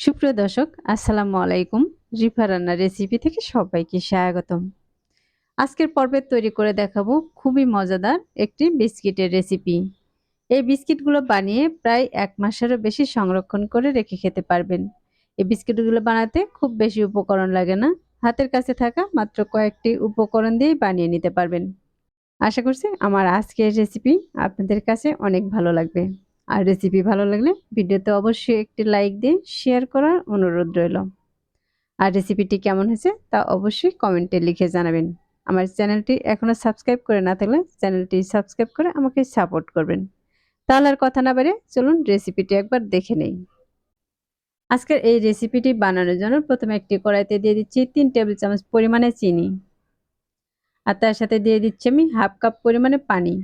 সুপ্রিয় দর্শক, আসসালামু আলাইকুম। রিফা রান্নার রেসিপি থেকে সবাইকে স্বাগতম। আজকের পর্বে তৈরি করে দেখাবো খুবই মজাদার একটি বিস্কিটের রেসিপি এই বিস্কিটগুলো বানিয়ে প্রায় এক মাসেরও বেশি সংরক্ষণ করে রেখে খেতে পারবেন। এই বিস্কিটগুলো বানাতে খুব বেশি উপকরণ লাগে না। হাতের কাছে থাকা মাত্র কয়েকটি উপকরণ দিয়েই বানিয়ে নিতে পারবেন। আশা করছি আমার আজকের রেসিপি আপনাদের কাছে অনেক ভালো লাগবে। আর রেসিপি ভালো লাগলে ভিডিওতে অবশ্যই একটি লাইক দিয়ে শেয়ার করার অনুরোধ রইল। আর রেসিপিটি কেমন হয়েছে তা অবশ্যই কমেন্টে লিখে জানাবেন। আমার চ্যানেলটি এখনও সাবস্ক্রাইব করে না থাকলে চ্যানেলটি সাবস্ক্রাইব করে আমাকে সাপোর্ট করবেন। তাহলে আর কথা না বেড়ে চলুন রেসিপিটি একবার দেখে নেই। আজকের এই রেসিপিটি বানানোর জন্য প্রথমে একটি কড়াইতে দিয়ে দিচ্ছি তিন টেবিল চামচ পরিমাণে চিনি। আর তার সাথে দিয়ে দিচ্ছি আমি হাফ কাপ পরিমাণে পানি।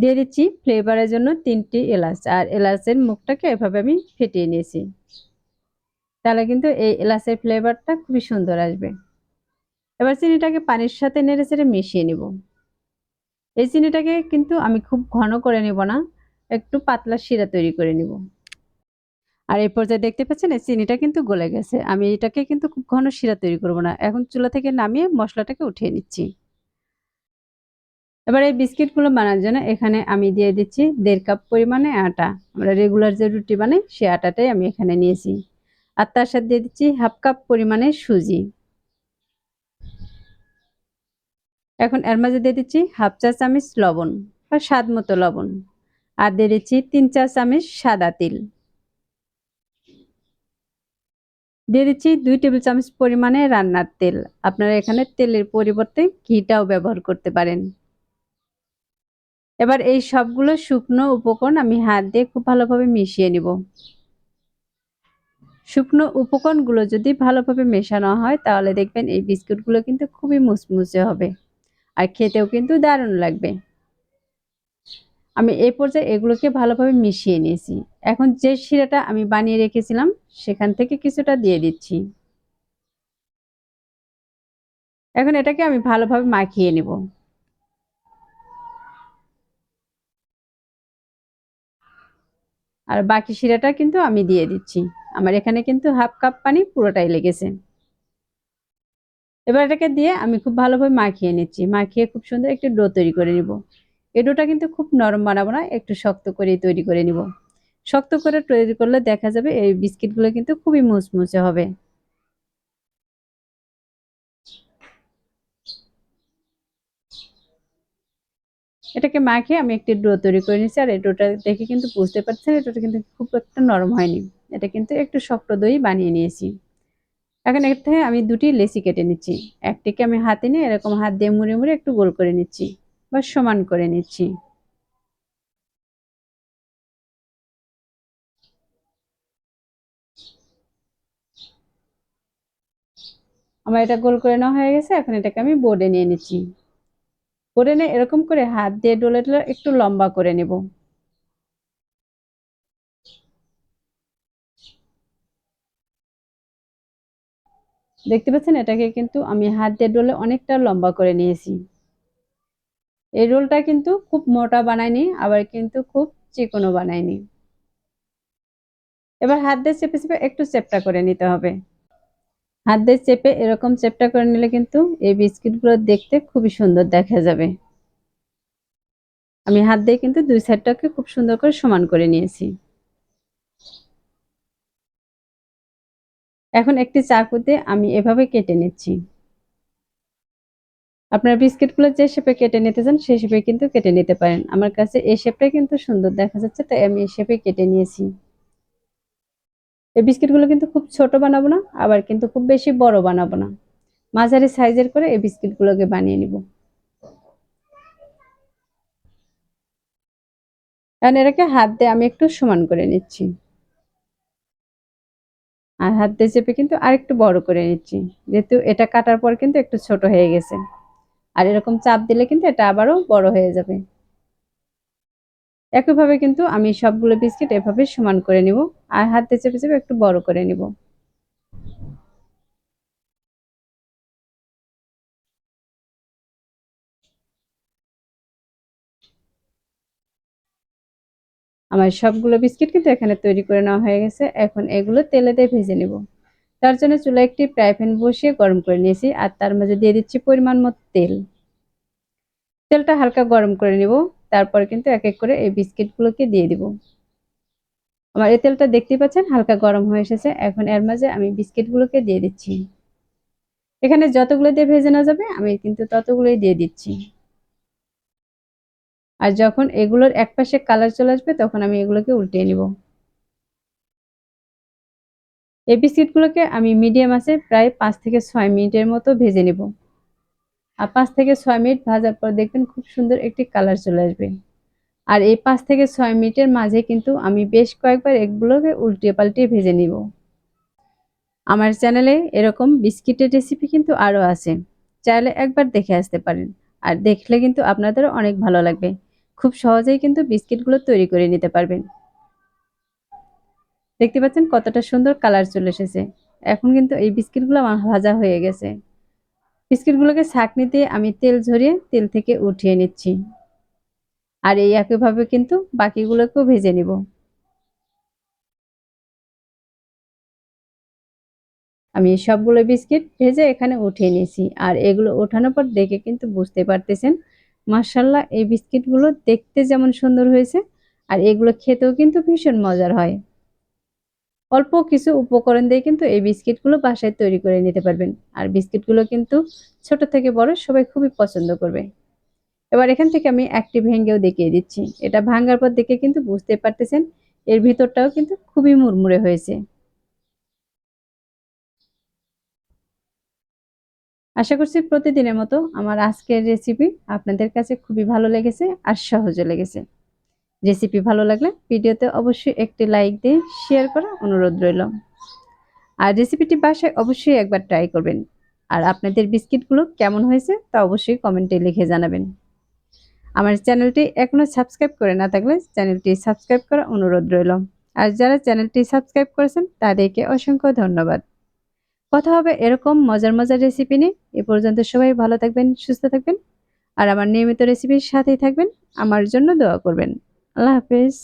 দিয়ে দিচ্ছি ফ্লেভারের জন্য তিনটি এলাচ। আর এলাচের মুখটাকে এভাবে আমি ফেটিয়ে নিয়েছি। তাহলে কিন্তু এই এলাচের ফ্লেভারটা খুবই সুন্দর আসবে। এবার চিনিটাকে পানির সাথে নেড়ে চেড়ে মিশিয়ে নিব। এই চিনিটাকে কিন্তু আমি খুব ঘন করে নিব না, একটু পাতলা শিরা তৈরি করে নিব। আর এই পর্যায়ে দেখতে পাচ্ছেন, এই চিনিটা কিন্তু গলে গেছে। আমি এটাকে কিন্তু খুব ঘন শিরা তৈরি করব না। এখন চুলা থেকে নামিয়ে মশলাটাকে উঠিয়ে নিচ্ছি। এবার এই বিস্কিটগুলো বানার জন্য এখানে আমি দিয়ে দিচ্ছি দেড় কাপ পরিমাণে আটা। আমরা রেগুলার যে রুটি বানাই, সে আটাটাই আমি এখানে নিয়েছি। আর তার সাথে দিয়ে দিচ্ছি হাফ কাপ পরিমাণে সুজি। এখন এর মাঝে দিয়ে দিচ্ছি হাফ চা চামচ লবণ বা স্বাদ মতো লবণ। আর দিয়ে দিচ্ছি তিন চা চামচ সাদা তিল। দিয়ে দিচ্ছি দুই টেবিল চামচ পরিমাণে রান্নার তেল। আপনারা এখানে তেলের পরিবর্তে ঘিটাও ব্যবহার করতে পারেন। এবার এই সবগুলো শুকনো উপকরণ আমি হাত দিয়ে খুব ভালোভাবে মিশিয়ে নিব। শুকনো উপকরণগুলো যদি ভালোভাবে মেশানো হয়, তাহলে দেখবেন এই বিস্কুটগুলো কিন্তু খুবই মুচমুচে হবে আর খেতেও কিন্তু দারুণ লাগবে। আমি এই পর্যায়ে এগুলোকে ভালোভাবে মিশিয়ে নিয়েছি। এখন যে শিরাটা আমি বানিয়ে রেখেছিলাম, সেখান থেকে কিছুটা দিয়ে দিচ্ছি। এখন এটাকে আমি ভালোভাবে মাখিয়ে নেব। আর বাকি শিরাটা কিন্তু আমি দিয়ে দিচ্ছি। আমার এখানে কিন্তু হাফ কাপ পানি পুরোটাই লেগেছে। এবার এটাকে দিয়ে আমি খুব ভালোভাবে মাখিয়ে নিচ্ছি। মাখিয়ে খুব সুন্দর একটি ডো তৈরি করে নিব। এই ডোটা কিন্তু খুব নরম বানাবো না, একটু শক্ত করে তৈরি করে নিব। শক্ত করে তৈরি করলে দেখা যাবে এই বিস্কিটগুলো কিন্তু খুবই মুচমুচে হবে। এটাকে মাখিয়ে আমি একটি ডো তৈরি করে নিচ্ছি আর এই ডোটা দেখে কিন্তু বুঝতে পারছেন এটা কিন্তু খুব একটা নরম হয়নি। এটা কিন্তু একটু শক্ত দই বানিয়ে নিয়েছি। এখন এর থেকে আমি দুটি লেসি কেটে নিচ্ছি। একটিকে আমি হাতে নিয়ে এরকম হাত দিয়ে মুড়ে মুড়ে একটু গোল করে নিচ্ছি বা সমান করে নিচ্ছি। আমার এটা গোল করে নেওয়া হয়ে গেছে, এখন এটাকে আমি বোর্ডে নিয়ে নিচ্ছি। করে নে, এরকম করে হাত দিয়ে ডোলে ডলে একটু লম্বা করে নেব। দেখতে পাচ্ছেন? এটাকে কিন্তু আমি হাত দিয়ে ডোলে অনেকটা লম্বা করে নিয়েছি। এই রোলটা কিন্তু খুব মোটা বানায়নি, আবার কিন্তু খুব চিকনও বানায়নি। এবার হাত দিয়ে চেপে চেপে একটু চেপটা করে নিতে হবে। হাত দিয়ে চেপে এরকম চেপটা করে নিলে কিন্তু এই বিস্কিটগুলো দেখতে খুবই সুন্দর দেখা যাবে। আমি হাত দিয়ে কিন্তু দুই সাইডটাকে খুব সুন্দর করে সমান করে নিয়েছি। এখন একটি চাকুতে আমি এভাবে কেটে নিচ্ছি। আপনার বিস্কিটগুলো যে শেপে কেটে নিতে চান, সেই শেপে কিন্তু কেটে নিতে পারেন। আমার কাছে এই শেপটা কিন্তু সুন্দর দেখা যাচ্ছে, তাই আমি এই শেপে কেটে নিয়েছি। এই বিস্কিটগুলো কিন্তু খুব ছোট বানাবো না, আবার কিন্তু খুব বেশি বড় বানাবো না। মাঝারি সাইজের করে এই বিস্কিটগুলোকে বানিয়ে নিব। এখন এটাকে হাত দিয়ে আমি একটু সমান করে নিচ্ছি। আর হাত দিয়ে চেপে কিন্তু আরেকটু বড় করে নিচ্ছি। যেহেতু এটা কাটার পর কিন্তু একটু ছোট হয়ে গেছে। আর এরকম চাপ দিলে কিন্তু এটা আবারও বড় হয়ে যাবে। একইভাবে কিন্তু আমি সবগুলো বিস্কিট এভাবে সমান করে নিব আর হাত চেপে চেপে একটু বড় করে নিব। আমার সবগুলো বিস্কিট কিন্তু এখানে তৈরি করে নেওয়া হয়ে গেছে। এখন এগুলো তেলে দিয়ে ভেজে নেব। তার জন্য চুলা একটি ফ্রাই প্যান বসিয়ে গরম করে নিয়েছি আর তার মাঝে দিয়ে দিচ্ছি পরিমাণ মতো তেল। তেলটা হালকা গরম করে নিব। তারপর কিন্তু এক এক করে এই বিস্কিটগুলোকে দিয়ে দিব। আমার এই তেলটা দেখতে পাচ্ছেন, হালকা গরম হয়ে এসেছে। এখন এর মাঝে আমি বিস্কিটগুলোকে দিয়ে দিচ্ছি। এখানে যতগুলো দিয়ে ভেজে না যাবে, আমি কিন্তু ততগুলোই দিয়ে দিচ্ছি। আর যখন এগুলোর এক পাশে কালার চলে আসবে, তখন আমি এগুলোকে উল্টিয়ে নিব। এই বিস্কিটগুলোকে আমি মিডিয়াম আছে, প্রায় পাঁচ থেকে ছয় মিনিটের মতো ভেজে নেব। আর পাঁচ থেকে ছয় মিনিট ভাজার পর দেখবেন খুব সুন্দর একটি কালার চলে আসবে। আর এই পাঁচ থেকে ছয় মিনিটের মাঝে কিন্তু আমি বেশ কয়েকবার এগুলোকে উল্টিয়ে পাল্টিয়ে ভেজে নিব। আমার চ্যানেলে এরকম বিস্কিটের রেসিপি কিন্তু আরও আছে। চাইলে একবার দেখে আসতে পারেন। আর দেখলে কিন্তু আপনাদেরও অনেক ভালো লাগবে। খুব সহজেই কিন্তু বিস্কিটগুলো তৈরি করে নিতে পারবেন। দেখতে পাচ্ছেন কতটা সুন্দর কালার চলে এসেছে। এখন কিন্তু এই বিস্কিটগুলো আমার ভাজা হয়ে গেছে। বিস্কিটগুলোকে ছাঁকনি দিয়ে আমি তেল ঝরিয়ে তেল থেকে উঠিয়ে নিচ্ছি। আর এই একইভাবে কিন্তু বাকিগুলোকেও ভেজে নিব। আমি সবগুলো বিস্কিট ভেজে এখানে উঠিয়ে নিয়েছি। আর এগুলো ওঠানোর পর দেখে কিন্তু বুঝতে পারতেছেন মার্শাল্লাহ এই বিস্কিটগুলো দেখতে যেমন সুন্দর হয়েছে, আর এগুলো খেতেও কিন্তু ভীষণ মজার হয়। অল্প কিছু উপকরণ দিয়ে কিন্তু এই বিস্কিটগুলো বাসায় তৈরি করে নিতে পারবেন। আর বিস্কিটগুলো কিন্তু ছোট থেকে বড় সবাই খুবই পছন্দ করবে। এবার এখান থেকে আমি একটি ভেঙ্গেও দেখিয়ে দিচ্ছি। এটা ভাঙ্গার পর দেখে কিন্তু বুঝতে পারতেছেন, এর ভিতরটাও কিন্তু খুবই মুড়মুড়ে হয়েছে। আশা করছি প্রতিদিনের মতো আমার আজকের রেসিপি আপনাদের কাছে খুবই ভালো লেগেছে আর সহজে লেগেছে। রেসিপি ভালো লাগলে ভিডিওতে অবশ্যই একটি লাইক দিয়ে শেয়ার করা অনুরোধ রইল। আর রেসিপিটি বাসায় অবশ্যই একবার ট্রাই করবেন। আর আপনাদের বিস্কিটগুলো কেমন হয়েছে তা অবশ্যই কমেন্টে লিখে জানাবেন। আমার চ্যানেলটি এখনও সাবস্ক্রাইব করে না থাকলে চ্যানেলটি সাবস্ক্রাইব করা অনুরোধ রইল। আর যারা চ্যানেলটি সাবস্ক্রাইব করেছেন তাদেরকে অসংখ্য ধন্যবাদ। কথা হবে এরকম মজার মজার রেসিপি নিয়ে। এ পর্যন্ত সবাই ভালো থাকবেন, সুস্থ থাকবেন। আর আমার নিয়মিত রেসিপির সাথেই থাকবেন। আমার জন্য দোয়া করবেন। আল্লাহ হাফেজ